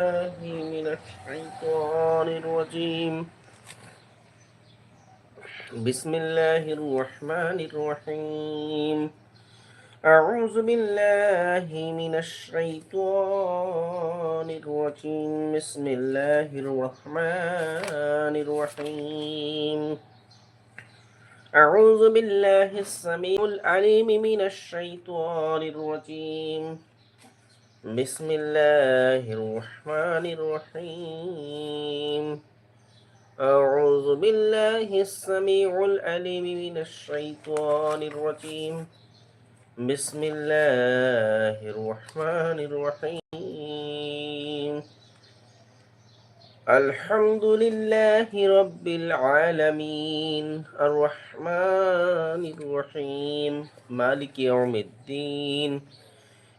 من الشيطان الرجيم. بسم الله الرحمن الرحيم. أعوذ بالله من الشيطان الرجيم. بسم الله الرحمن الرحيم. أعوذ بالله السميع العليم من الشيطان الرجيم. بسم الله الرحمن الرحيم. أعوذ بالله السميع العليم من الشيطان الرجيم. بسم الله الرحمن الرحيم. الحمد لله رب العالمين. الرحمن الرحيم. مالك يوم الدين.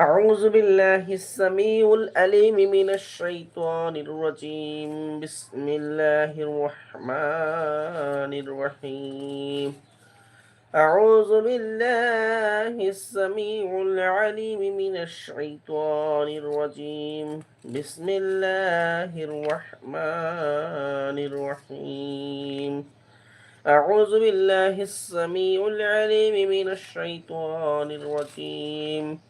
أعوذ بالله السميع الأليم من الشيطان الرجيم. بسم الله الرحمن الرحيم. أعوذ بالله السميع العليم من الشيطان الرجيم. بسم الله الرحمن الرحيم. أعوذ بالله السميع العليم من الشيطان الرجيم.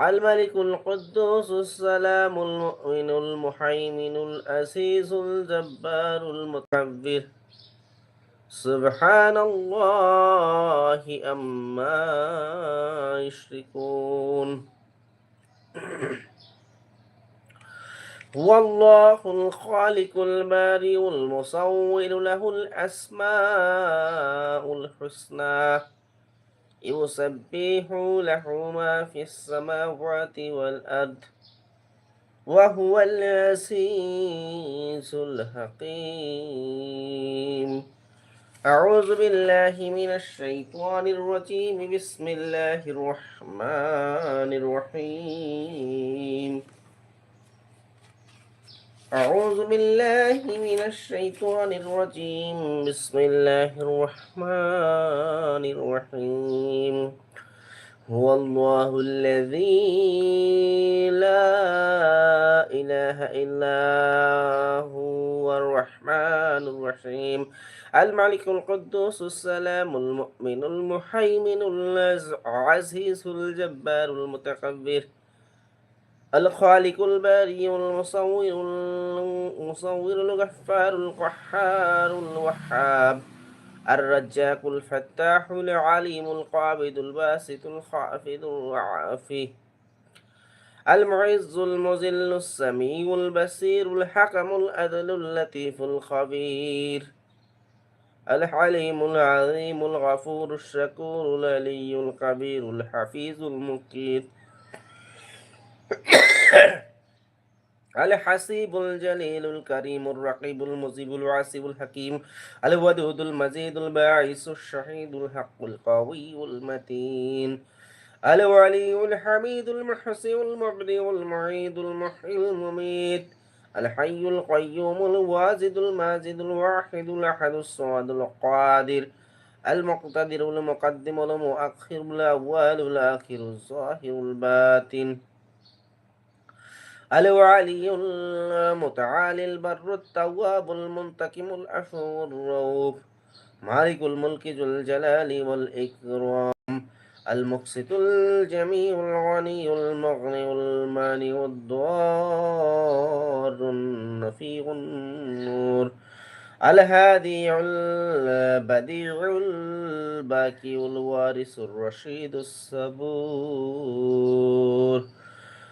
الملك القدوس السلام المؤمن المحيمن الأسيس الجبار المتكبر. سبحان الله أما يشركون. هو الله الخالق البارئ المصور له الأسماء الحسنى. يسبح له ما في السماوات والأرض وهو العزيز الحكيم. أعوذ بالله من الشيطان الرجيم. بسم الله الرحمن الرحيم. أعوذ بالله من الشيطان الرجيم. بسم الله الرحمن الرحيم. هو الله الذي لا إله إلا هو الرحمن الرحيم. الملك القدوس السلام المؤمن المحيمن العزيز الجبار المتكبر. الخالق الباري المصور المصور الغفار القحار الوهاب الرجاك الفتاح العليم القابض الباسط الخافض العافي المعز المذل السميع البصير الحكم الأدل اللطيف الخبير الحليم العظيم الغفور الشكور العلي الكبير الحفيظ المكيد الحسيب الجليل الكريم الرقيب المجيب العاسب الحكيم الودود المزيد الباعث الشهيد الحق القوي المتين الولي الحميد المحسن المبدئ المعيد المحيي المميت الحي القيوم الواجد الماجد الواحد الأحد الصمد القادر المقتدر المقدم المؤخر الأول الآخر الظاهر الباطن الوعلي المتعالي البر التواب المنتكم العفو الرؤوف مالك الملك ذو الجلال والإكرام. المقسط الجميع الغني المغني الماني الضار النفيع النور. الهادي البديع الباكي الوارث الرشيد الصبور.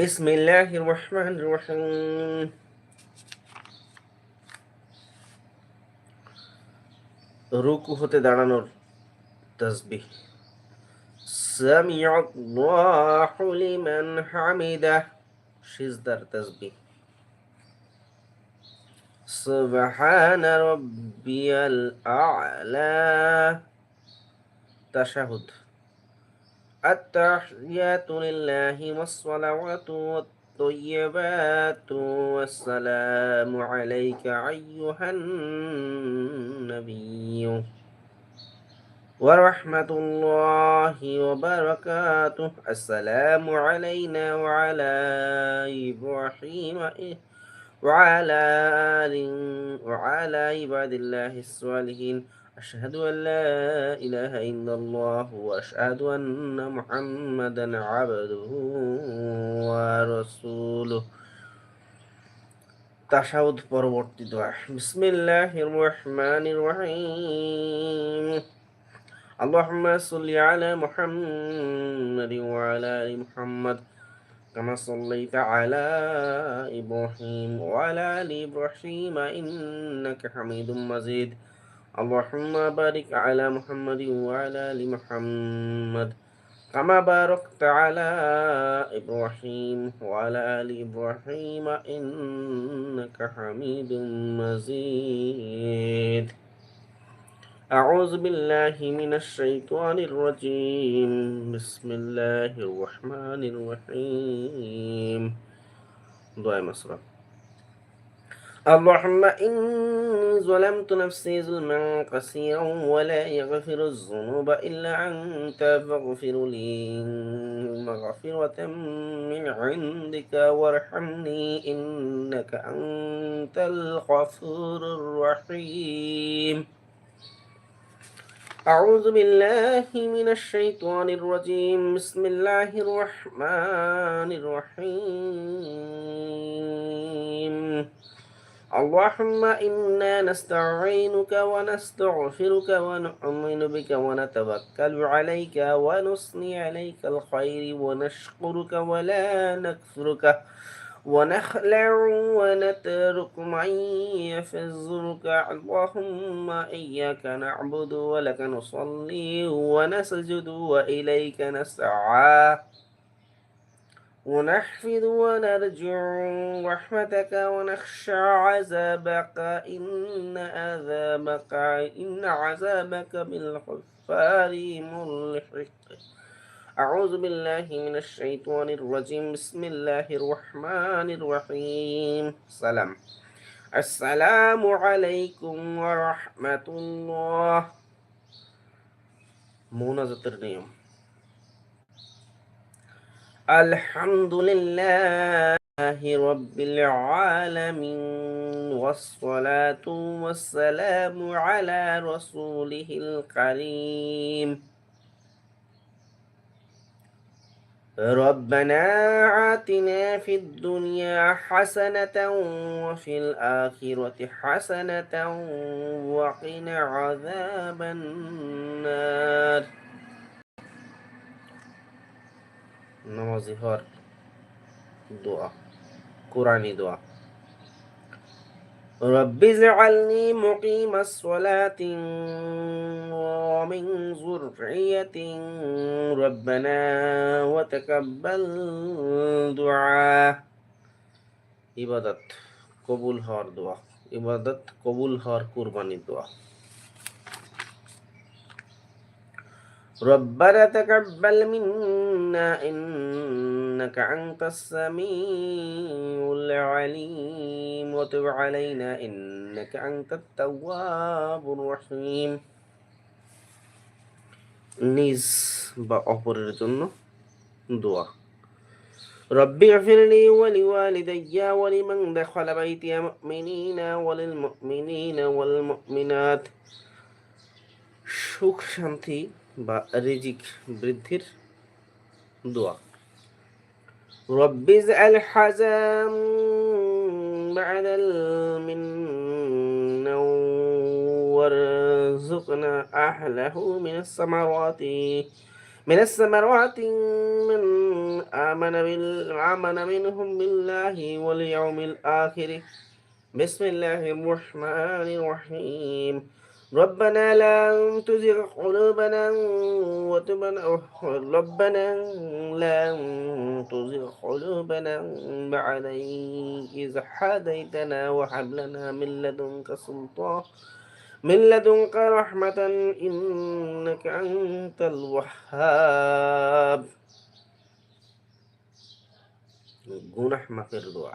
بسم الله الرحمن الرحيم রুকু হতে দাঁড়ানোর তসবিহ سمع الله لمن حمده شزدر تسبيح سبحان ربي الأعلى تشهد التحيات لله والصلوات والطيبات والسلام عليك أيها النبي ورحمة الله وبركاته. السلام علينا وعلى إبراهيم وعلى آل وعلى عباد الله الصالحين أشهد أن لا إله إلا الله وأشهد أن محمدا عبده ورسوله তাসাউদ পরবর্তী দোয়া বিসমিল্লাহির রহমানির রহিম اللهم صل على محمد وعلى آل محمد كما صليت على إبراهيم وعلى آل إبراهيم إنك حميد مجيد. اللهم بارك على محمد وعلى آل محمد كما باركت على إبراهيم وعلى آل إبراهيم إنك حميد مجيد. أعوذ بالله من الشيطان الرجيم. بسم الله الرحمن الرحيم. دعاء مصرف اللهم إني ظلمت نفسي ظلما كثيرا ولا يغفر الذنوب إلا أنت. فاغفر لي مغفرة من عندك وارحمني إنك أنت الغفور الرحيم. أعوذ بالله من الشيطان الرجيم. بسم الله الرحمن الرحيم. اللهم إنا نستعينك ونستغفرك ونؤمن بك ونتوكل عليك ونثني عليك الخير ونشكرك ولا نكفرك. ونخلع ونترك من يفزرك اللهم إياك نعبد ولك نصلي ونسجد وإليك نسعى. ونحفظ ونرجع رحمتك ونخشى عذابك. إن عذابك إن عذابك بالغفار ملحق. أعوذ بالله من الشيطان الرجيم. بسم الله الرحمن الرحيم. سلام السلام عليكم ورحمة الله. منازة النيوم الحمد لله رب العالمين والصلاة والسلام على رسوله الكريم ربنا آتنا في الدنيا حسنة وفي الآخرة حسنة وقنا عذاب النار. نمازي هار دعاء قرآني دعاء رب اجعلني مقيم الصلاة ومن ذرية ربنا وتقبل دعاء ইবাদত কবুল হওয়ার দোয়া ইবাদত কবুল হওয়ার কুরবানির দোয়া ربنا تقبل منا إن إنك أنت السميع العليم وتب علينا إنك أنت التواب الرحيم নিজ বা অপরের জন্য দোয়া ربي اغفر لي ولوالدي ولمن دخل بيتي مؤمنين وللمؤمنين والمؤمنات সুখ শান্তি বা রিজিক বৃদ্ধির দোয়া رب اجعل حزام بعد المن وارزقنا أهله من الثمرات من الثمرات من آمن آمن منهم بالله واليوم الآخر بسم الله الرحمن الرحيم ربنا لا تزغ قلوبنا وتبنا ربنا لا تزغ قلوبنا بعد إذ هديتنا وهب لنا من لدنك سلطان من لدنك رحمة إنك أنت الوهاب গুনাহ মাফের দোয়া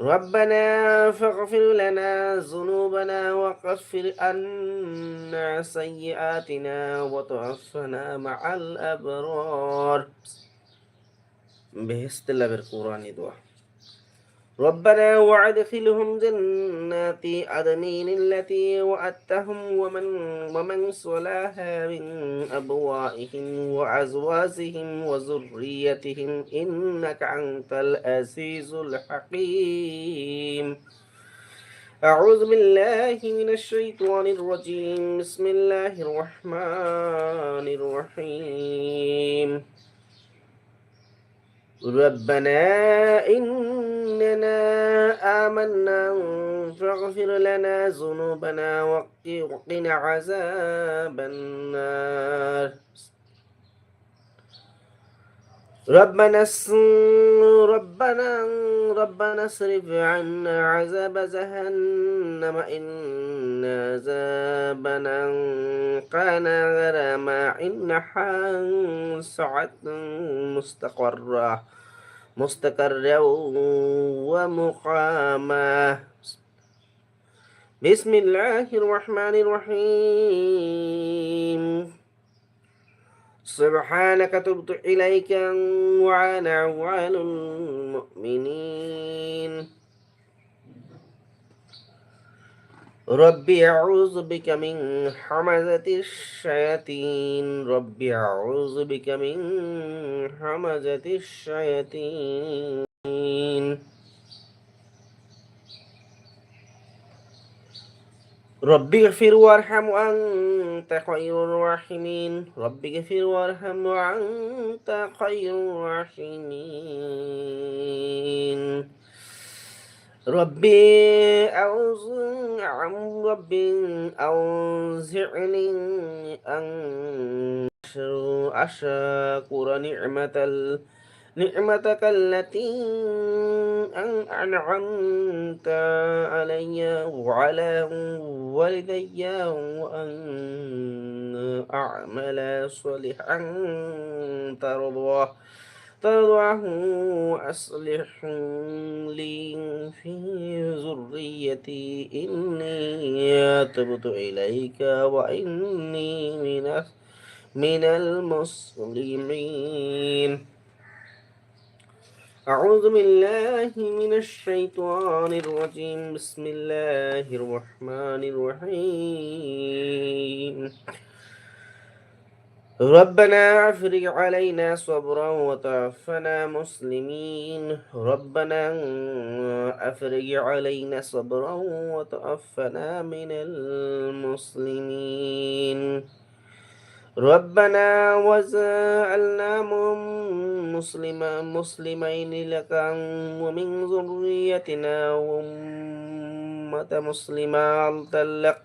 ربنا فاغفر لنا ذنوبنا وكفر عنا سيئاتنا وتوفنا مع الأبرار. بهست لبر قرآن دعا ربنا وادخلهم جنات عدن التي وعدتهم ومن ومن صلاها من أبوائهم وأزواجهم وذريتهم إنك أنت العزيز الحكيم. أعوذ بالله من الشيطان الرجيم. بسم الله الرحمن الرحيم. ربنا إننا آمنا فاغفر لنا ذنوبنا وقنا عذاب النار. ربنا ربنا ربنا اصرف عنا عذاب جهنم إن عذابنا كان غراما إنها سعت مستقرة مستقرا ومقاما بسم الله الرحمن الرحيم. سبحانك تبت إليك وأنا أول المؤمنين. ربي أعوذ بك من حمزة الشياطين. ربي أعوذ بك من حمزة الشياطين. ربي اغفر وارحم وأنت خير الراحمين. ربي اغفر وارحم وأنت خير الراحمين. ربي أعوذ عن ربي أوزعني أن أشكر نعمة نعمتك التي أنعمت علي وعلى والدي وأن أعمل صالحا ترضاه تضعه وأصلح لي في ذريتي. إني تبت إليك وإني من من المسلمين. أعوذ بالله من الشيطان الرجيم. بسم الله الرحمن الرحيم. ربنا افرغ علينا صبرا وتوفنا مسلمين. ربنا افرغ علينا صبرا وتوفنا من المسلمين. ربنا وجعلنا مسلما مسلمين لك ومن ذريتنا أمة مسلمة لك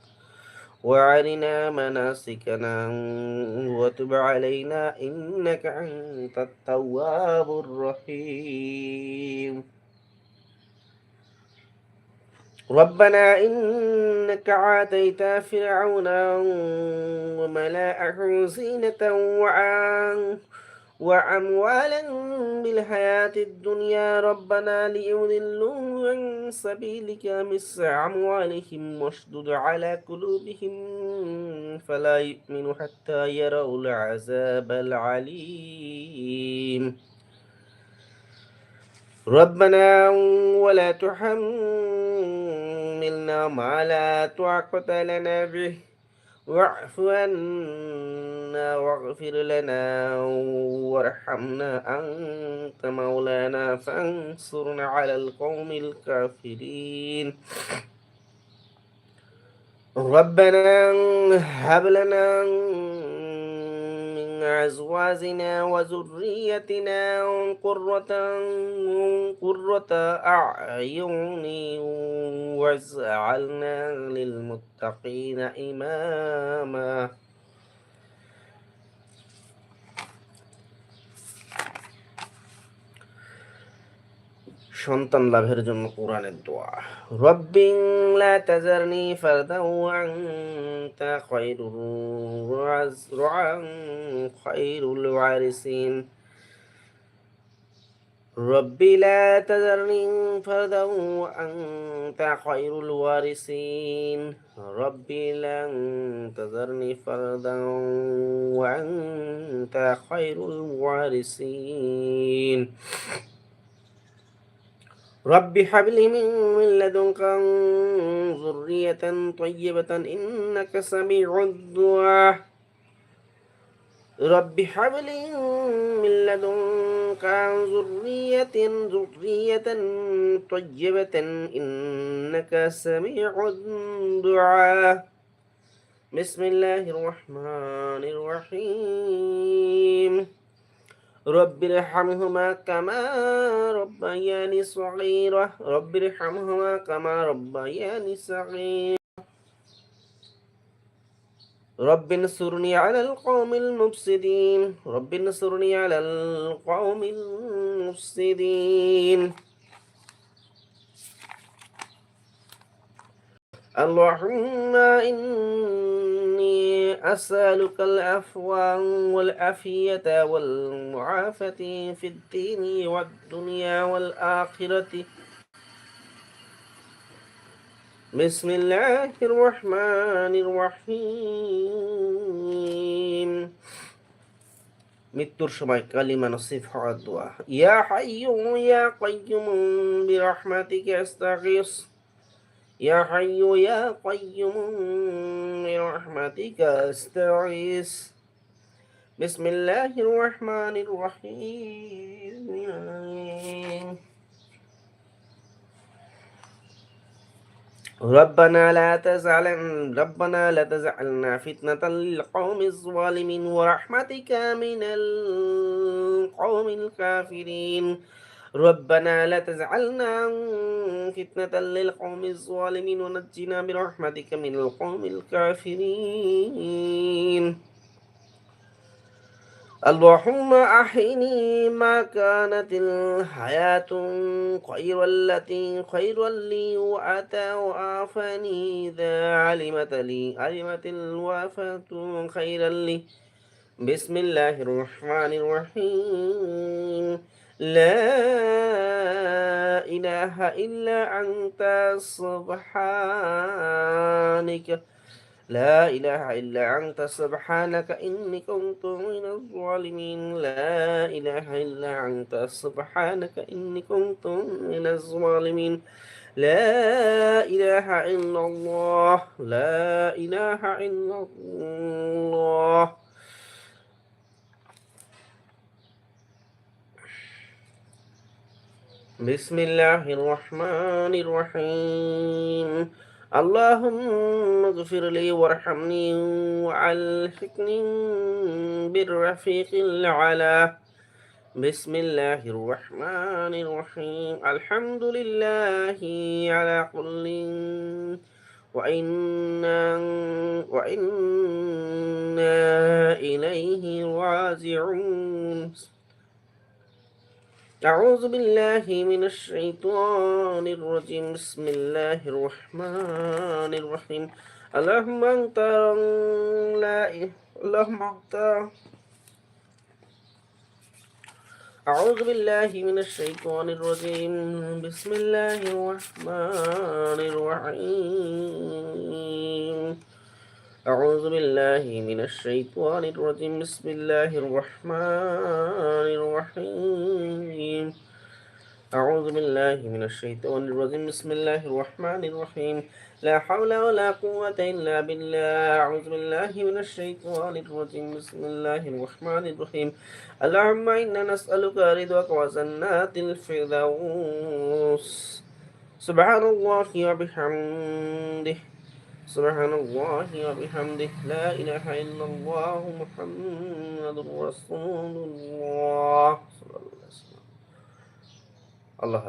وأرنا مناسكنا وتب علينا إنك أنت التواب الرحيم. ربنا إنك عاتيت فرعون وملأه زينة وأموالا بالحياة الدنيا. ربنا ليضلوا عن سبيلك مسع أموالهم واشدد على قلوبهم فلا يؤمنوا حتى يروا العذاب العليم. ربنا ولا تحملنا ما لا طاقة لنا به. واعف عنا واغفر لنا وارحمنا أنت مولانا فانصرنا على القوم الكافرين. ربنا هب لنا أزواجنا وذريتنا قرة قرة أعين واجعلنا للمتقين إماما. সন্তান লাভের জন্য কোরআনের দোয়া রব্বিং লা তাজারনি ফারদাও আনতা খায়রুর রাযরান খায়রুল ওয়ারিসিন রব্বি লা তাজারনি ফারদাও আনতা খায়রুল ওয়ারিসিন রব্বি লা তাজারনি ফারদাও আনতা খায়রুল ওয়ারিসিন رب هب لي من لدنك ذرية طيبة إنك سميع الدعاء. رب هب لي من لدنك ذرية ذرية طيبة إنك سميع الدعاء. بسم الله الرحمن الرحيم. رب ارحمهما كما ربياني صغيرة رب ارحمهما كما ربياني صغيرة رب انصرني على القوم المفسدين. رب انصرني على القوم المفسدين. اللهم إني أسألك العفو والعافية والمعافاة في الدين والدنيا والآخرة بسم الله الرحمن الرحيم মৃত্যুর সময় কালিমা নসিফ হওয়ার দোয়া ইয়া হাইয়ু ইয়া কাইয়ুম বিরহমাতিকা আস্তাগীস يا حي يا قيوم برحمتك استعيذ بسم الله الرحمن الرحيم. ربنا لا تزعل ربنا لا تزعلنا فتنة للقوم الظالمين ورحمتك من القوم الكافرين. ربنا لا تجعلنا فتنة للقوم الظالمين ونجنا برحمتك من القوم الكافرين. اللهم أحيني ما كانت الحياة خير التي خير لي وأتى وآفاني إذا علمت لي علمت الوفاة خيرا لي. بسم الله الرحمن الرحيم. لا إله إلا أنت سبحانك. لا إله إلا أنت سبحانك إني كنت من الظالمين. لا إله إلا أنت سبحانك إني كنت من الظالمين. لا إله إلا الله لا إله إلا الله. بسم الله الرحمن الرحيم اللهم اغفر لي وارحمني وعلحقني بالرفيق العلا بسم الله الرحمن الرحيم الحمد لله على كل وإنا وإنا إليه راجعون أعوذ بالله من الشيطان الرجيم. بسم الله الرحمن الرحيم. اللهم أنت لا اللهم أنت. أعوذ بالله من الشيطان الرجيم. بسم الله الرحمن الرحيم. أعوذ بالله من الشيطان الرجيم. بسم الله الرحمن الرحيم. أعوذ بالله من الشيطان الرجيم. بسم الله الرحمن الرحيم. لا حول ولا قوة إلا بالله. أعوذ بالله من الشيطان الرجيم. بسم الله الرحمن الرحيم. اللهم إنا نسألك رضاك وجنات الفردوس. سبحان الله وبحمده. سبحان الله وبحمده. لا إله إلا الله محمد رسول الله. صلى الله